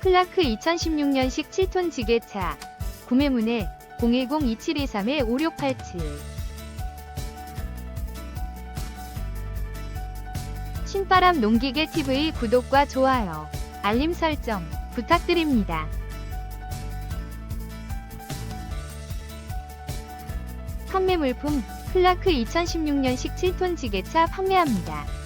클라크 2016년식 7톤 지게차. 구매문의 010-2723-5687. 신바람 농기계 TV 구독과 좋아요, 알림 설정 부탁드립니다. 판매 물품 클라크 2016년식 7톤 지게차 판매합니다.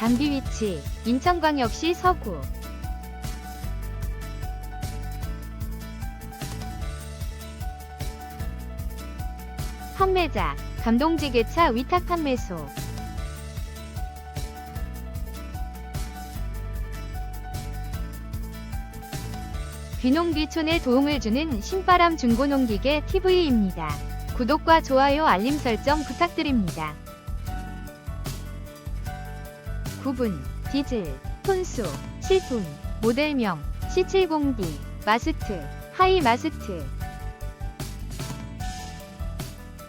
장비 위치 인천광역시 서구 판매자 감동지게차 위탁 판매소 귀농귀촌에 도움을 주는 신바람 중고농기계 TV입니다. 구독과 좋아요 알림 설정 부탁드립니다. 구분, 디젤, 톤수, 7톤, 모델명, C70D, 마스트, 하이 마스트.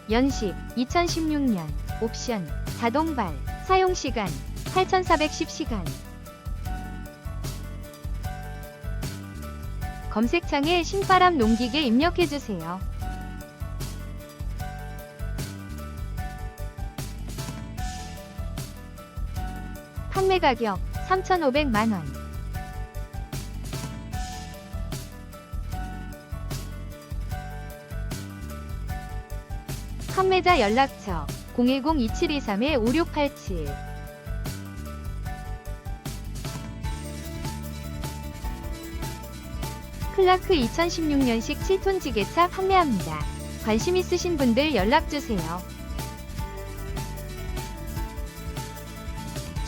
연식, 2016년, 옵션, 자동발, 사용시간, 8410시간. 검색창에 신바람 농기계 입력해주세요. 판매 가격 3,500만 원. 판매자 연락처 010-2723-5687 클라크 2016년식 7톤 지게차 판매합니다. 관심 있으신 분들 연락주세요.